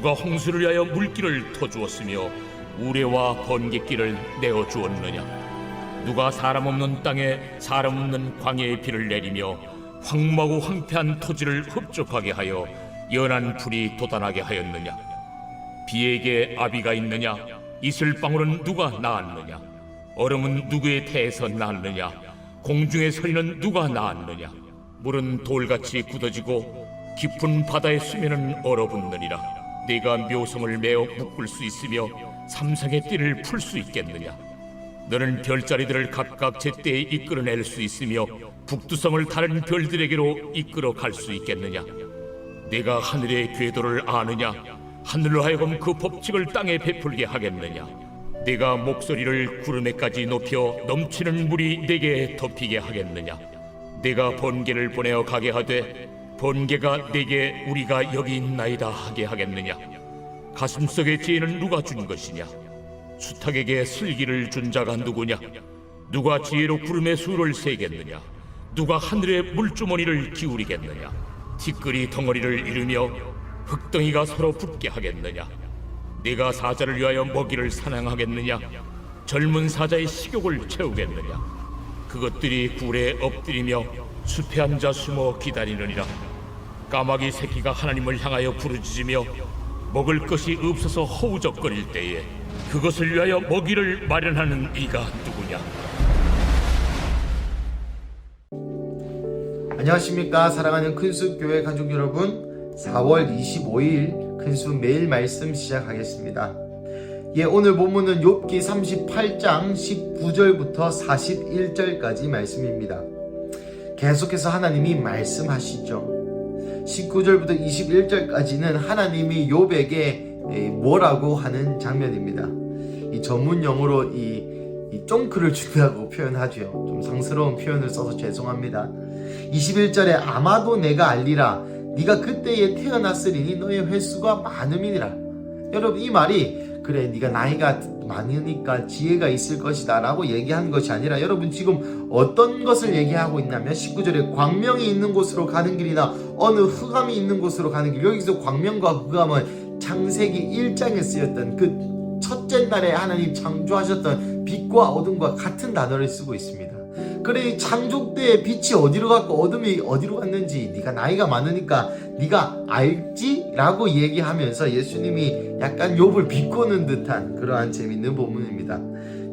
누가 홍수를 위하여 물길을 터주었으며 우레와 번개길을 내어 주었느냐? 누가 사람 없는 땅에 사람 없는 광야의 비를 내리며 황무하고 황폐한 토지를 흡족하게 하여 연한 풀이 돋아나게 하였느냐? 비에게 아비가 있느냐? 이슬방울은 누가 낳았느냐? 얼음은 누구의 태에서 낳았느냐? 공중의 소리는 누가 낳았느냐? 물은 돌같이 굳어지고 깊은 바다의 수면은 얼어붙느니라 네가 묘성을 메어 묶을 수 있으며 삼상의 띠를 풀 수 있겠느냐? 너는 별자리들을 각각 제때에 이끌어낼 수 있으며 북두성을 다른 별들에게로 이끌어 갈 수 있겠느냐? 네가 하늘의 궤도를 아느냐? 하늘로 하여금 그 법칙을 땅에 베풀게 하겠느냐? 네가 목소리를 구름에까지 높여 넘치는 물이 내게 덮이게 하겠느냐? 네가 번개를 보내어 가게 하되 번개가 내게 우리가 여기 있나이다 하게 하겠느냐? 가슴속의 지혜는 누가 준 것이냐? 수탉에게 슬기를 준 자가 누구냐? 누가 지혜로 구름의 수를 세겠느냐? 누가 하늘의 물주머니를 기울이겠느냐? 티끌이 덩어리를 이루며 흙덩이가 서로 붙게 하겠느냐? 네가 사자를 위하여 먹이를 사냥하겠느냐? 젊은 사자의 식욕을 채우겠느냐? 그것들이 굴에 엎드리며 숲에 앉아 숨어 기다리느니라 까마귀 새끼가 하나님을 향하여 부르짖으며 먹을 것이 없어서 허우적거릴 때에 그것을 위하여 먹이를 마련하는 이가 누구냐? 안녕하십니까. 사랑하는 큰숲교회 가족 여러분. 4월 25일 큰숲 매일 말씀 시작하겠습니다. 예 오늘 본문은 욥기 38장 19절부터 41절까지 말씀입니다. 계속해서 하나님이 말씀하시죠 19절부터 21절까지는 하나님이 욥에게 뭐라고 하는 장면입니다. 이 전문 용어로 이, 이 쫑크를 준다고 표현하죠 좀 상스러운 표현을 써서 죄송합니다. 21절에 아마도 내가 알리라. 네가 그때에 태어났으리니 너의 횟수가 많음이니라. 여러분 이 말이 그래 네가 나이가 많으니까 지혜가 있을 것이다 라고 얘기한 것이 아니라 여러분 지금 어떤 것을 얘기하고 있냐면 19절에 광명이 있는 곳으로 가는 길이나 어느 흑암이 있는 곳으로 가는 길. 여기서 광명과 흑암은 창세기 1장에 쓰였던 그 첫째 날에 하나님 창조하셨던 빛과 어둠과 같은 단어를 쓰고 있습니다 그래 창조 때의 빛이 어디로 갔고 어둠이 어디로 갔는지 네가 나이가 많으니까 네가 알지라고 얘기하면서 예수님이 약간 욥을 비꼬는 듯한 그러한 재밌는 본문입니다.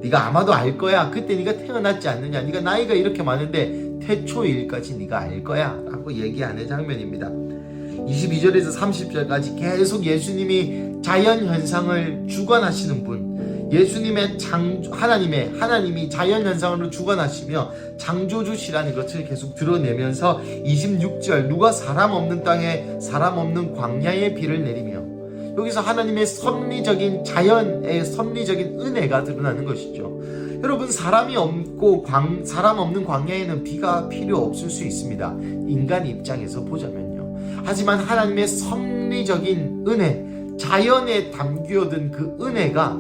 네가 아마도 알 거야. 그때 네가 태어났지 않느냐. 네가 나이가 이렇게 많은데 태초일까지 네가 알 거야라고 얘기하는 장면입니다. 22절에서 30절까지 계속 예수님이 자연 현상을 주관하시는 분 예수님의 장 하나님의 하나님이 자연 현상으로 주관하시며 창조주시라는 것을 계속 드러내면서 26절 누가 사람 없는 땅에 사람 없는 광야에 비를 내리며 여기서 하나님의 섭리적인 자연의 섭리적인 은혜가 드러나는 것이죠. 여러분 사람이 없고 광, 사람 없는 광야에는 비가 필요 없을 수 있습니다. 인간 입장에서 보자면요. 하지만 하나님의 섭리적인 은혜, 자연에 담겨든 그 은혜가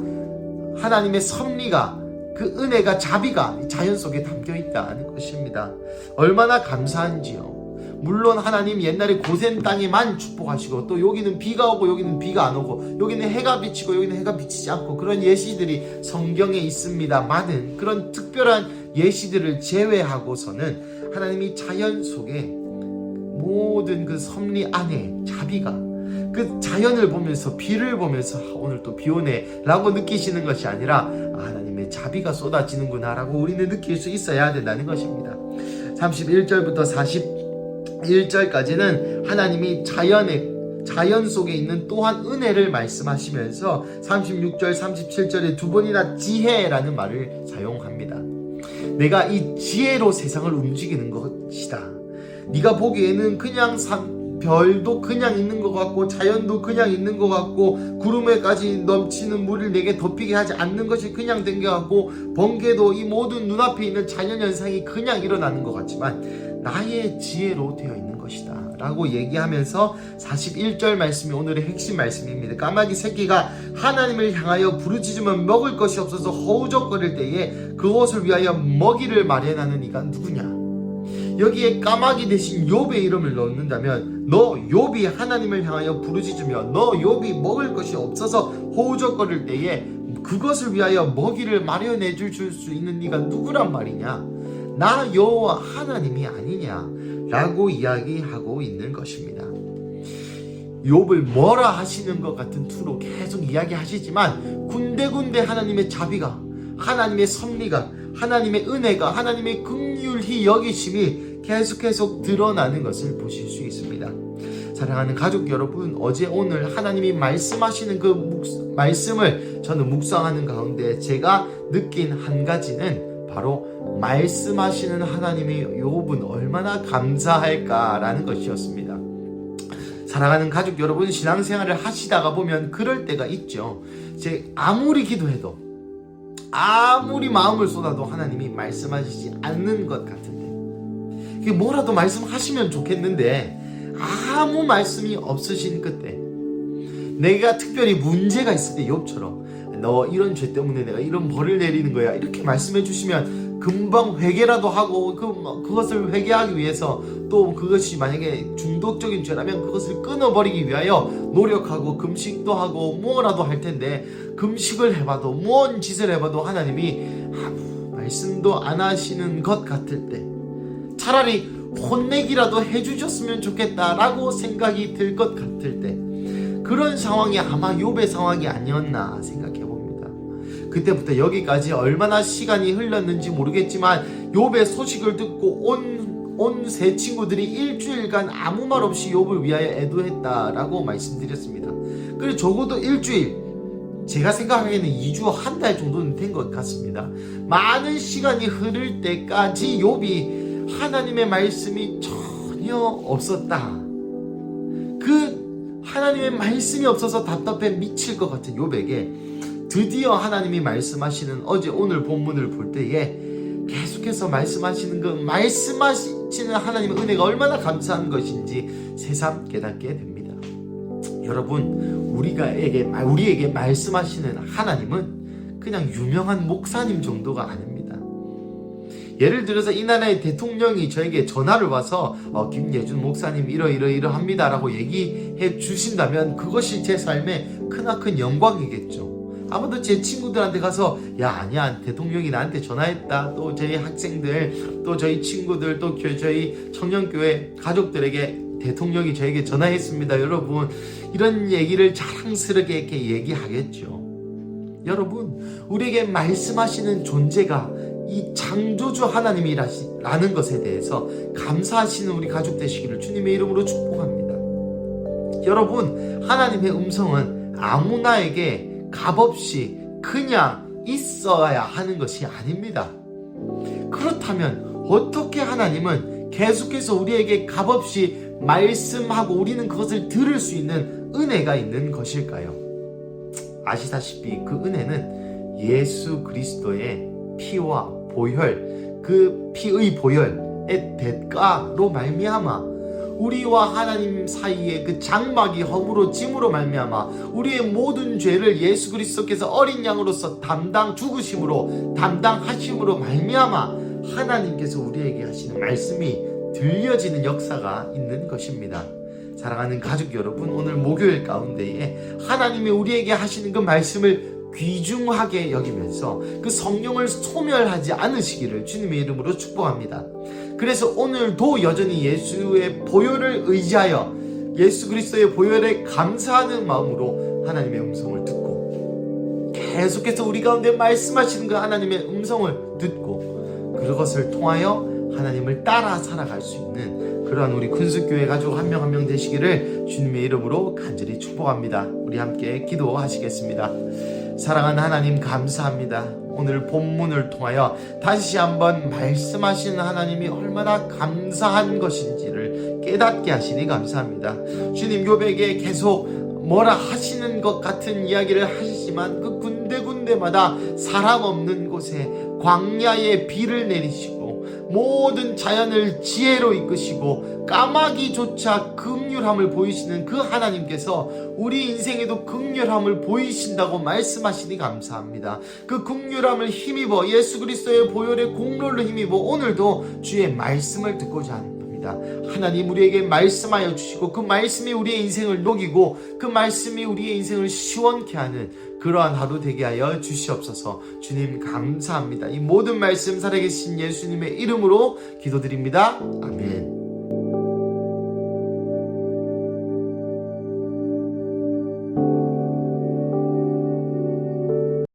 하나님의 섭리가 그 은혜가 자비가 자연 속에 담겨 있다는 것입니다. 얼마나 감사한지요. 물론 하나님 옛날에 고센 땅에만 축복하시고 또 여기는 비가 오고 여기는 비가 안 오고 여기는 해가 비치고 여기는 해가 비치지 않고 그런 예시들이 성경에 있습니다만은 그런 특별한 예시들을 제외하고서는 하나님이 자연 속에 모든 그 섭리 안에 자비가 그 자연을 보면서 비를 보면서 아, 오늘 또 비 오네 라고 느끼시는 것이 아니라 아, 하나님의 자비가 쏟아지는구나 라고 우리는 느낄 수 있어야 된다는 것입니다. 31절부터 41절까지는 하나님이 자연의 자연 속에 있는 또한 은혜를 말씀하시면서 36절 37절에 두 번이나 지혜라는 말을 사용합니다. 내가 이 지혜로 세상을 움직이는 것이다. 네가 보기에는 그냥 산, 별도 그냥 있는 것 같고 자연도 그냥 있는 것 같고 구름에까지 넘치는 물을 내게 덮이게 하지 않는 것이 그냥 된 것 같고 번개도 이 모든 눈앞에 있는 자연 현상이 그냥 일어나는 것 같지만 나의 지혜로 되어 있는 것이다. 라고 얘기하면서 41절 말씀이 오늘의 핵심 말씀입니다. 까마귀 새끼가 하나님을 향하여 부르짖으면 먹을 것이 없어서 허우적거릴 때에 그것을 위하여 먹이를 마련하는 이가 누구냐? 여기에 까마귀 대신 욥의 이름을 넣는다면 너 욥이 하나님을 향하여 부르짖으며 너 욥이 먹을 것이 없어서 호우적거릴 때에 그것을 위하여 먹이를 마련해 줄 수 있는 네가 누구란 말이냐? 나 여호와 하나님이 아니냐? 라고 이야기하고 있는 것입니다. 욥을 뭐라 하시는 것 같은 투로 계속 이야기하시지만 군데군데 하나님의 자비가 하나님의 섭리가 하나님의 은혜가 하나님의 긍휼히 여기심이 계속 계속 드러나는 것을 보실 수 있습니다. 사랑하는 가족 여러분, 어제 오늘 하나님이 말씀하시는 그 묵- 말씀을 저는 묵상하는 가운데 제가 느낀 한 가지는 바로 말씀하시는 하나님이 욥은 얼마나 감사할까라는 것이었습니다. 사랑하는 가족 여러분, 신앙생활을 하시다가 보면 그럴 때가 있죠. 제 아무리 기도해도 아무리 마음을 쏟아도 하나님이 말씀하시지 않는 것 이게 뭐라도 말씀하시면 좋겠는데 아무 말씀이 없으신 그때 내가 특별히 문제가 있을 때 욥처럼 너 이런 죄 때문에 내가 이런 벌을 내리는 거야 이렇게 말씀해 주시면 금방 회개라도 하고 그 그것을 회개하기 위해서 또 그것이 만약에 중독적인 죄라면 그것을 끊어버리기 위하여 노력하고 금식도 하고 뭐라도 할 텐데 금식을 해봐도 무언 짓을 해봐도 하나님이 아무 말씀도 안 하시는 것 같을 때 차라리 혼내기라도 해주셨으면 좋겠다라고 생각이 들 것 같을 때 그런 상황이 아마 욥의 상황이 아니었나 생각해 봅니다. 그때부터 여기까지 얼마나 시간이 흘렀는지 모르겠지만 욥의 소식을 듣고 온 온 세 친구들이 일주일간 아무 말 없이 욥을 위하여 애도했다라고 말씀드렸습니다. 그리고 적어도 일주일 제가 생각하기에는 2주 한 달 정도는 된 것 같습니다. 많은 시간이 흐를 때까지 욥이 하나님의 말씀이 전혀 없었다. 그 하나님의 말씀이 없어서 답답해 미칠 것 같은 욥에게 드디어 하나님이 말씀하시는 어제 오늘 본문을 볼 때에 계속해서 말씀하시는 그 말씀하시는 하나님의 은혜가 얼마나 감사한 것인지 새삼 깨닫게 됩니다. 여러분 우리가에게 우리에게 말씀하시는 하나님은 그냥 유명한 목사님 정도가 아닙니다. 예를 들어서 이 나라의 대통령이 저에게 전화를 와서 어, 김예준 목사님 이러 이러 이러합니다라고 얘기해 주신다면 그것이 제 삶의 크나큰 영광이겠죠. 아무도 제 친구들한테 가서 야 아니야. 대통령이 나한테 전화했다. 또 저희 학생들 또 저희 친구들 또 교- 저희 청년교회 가족들에게 대통령이 저에게 전화했습니다. 여러분. 이런 얘기를 자랑스럽게 이렇게 얘기하겠죠. 여러분 우리에게 말씀하시는 존재가 이 창조주 하나님이라는 것에 대해서 감사하시는 우리 가족 되시기를 주님의 이름으로 축복합니다 여러분 하나님의 음성은 아무나에게 값없이 그냥 있어야 하는 것이 아닙니다. 그렇다면 어떻게 하나님은 계속해서 우리에게 값없이 말씀하고 우리는 그것을 들을 수 있는 은혜가 있는 것일까요? 아시다시피 그 은혜는 예수 그리스도의 피와 보혈, 그 피의 보혈의 대가로 말미암아 우리와 하나님 사이에 그 장막이 허물어 짐으로 말미암아 우리의 모든 죄를 예수 그리스도께서 어린 양으로서 담당 죽으심으로 담당하심으로 말미암아 하나님께서 우리에게 하시는 말씀이 들려지는 역사가 있는 것입니다. 사랑하는 가족 여러분, 오늘 목요일 가운데에 하나님이 우리에게 하시는 그 말씀을 귀중하게 여기면서 그 성령을 소멸하지 않으시기를 주님의 이름으로 축복합니다. 그래서 오늘도 여전히 예수의 보혈을 의지하여 예수 그리스도의 보혈에 감사하는 마음으로 하나님의 음성을 듣고 계속해서 우리 가운데 말씀하시는 그 하나님의 음성을 듣고 그것을 통하여 하나님을 따라 살아갈 수 있는 그러한 우리 큰숙교회 가족 한명 한 명 되시기를 주님의 이름으로 간절히 축복합니다. 우리 함께 기도하시겠습니다. 사랑하는 하나님 감사합니다. 오늘 본문을 통하여 다시 한번 말씀하시는 하나님이 얼마나 감사한 것인지를 깨닫게 하시니 감사합니다. 주님 욥에게 계속 뭐라 하시는 것 같은 이야기를 하시지만 그 군데군데마다 사람 없는 곳에 광야에 비를 내리시고 모든 자연을 지혜로 이끄시고 까마귀조차 극률함을 보이시는 그 하나님께서 우리 인생에도 극률함을 보이신다고 말씀하시니 감사합니다. 그 극률함을 힘입어 예수 그리스도의 보혈의 공로를 힘입어 오늘도 주의 말씀을 듣고자 합 니다. 하나님 우리에게 말씀하여 주시고 그 말씀이 우리의 인생을 녹이고 그 말씀이 우리의 인생을 시원케 하는 그러한 하루 되게 하여 주시옵소서 주님 감사합니다. 이 모든 말씀 살아계신 예수님의 이름으로 기도드립니다. 아멘.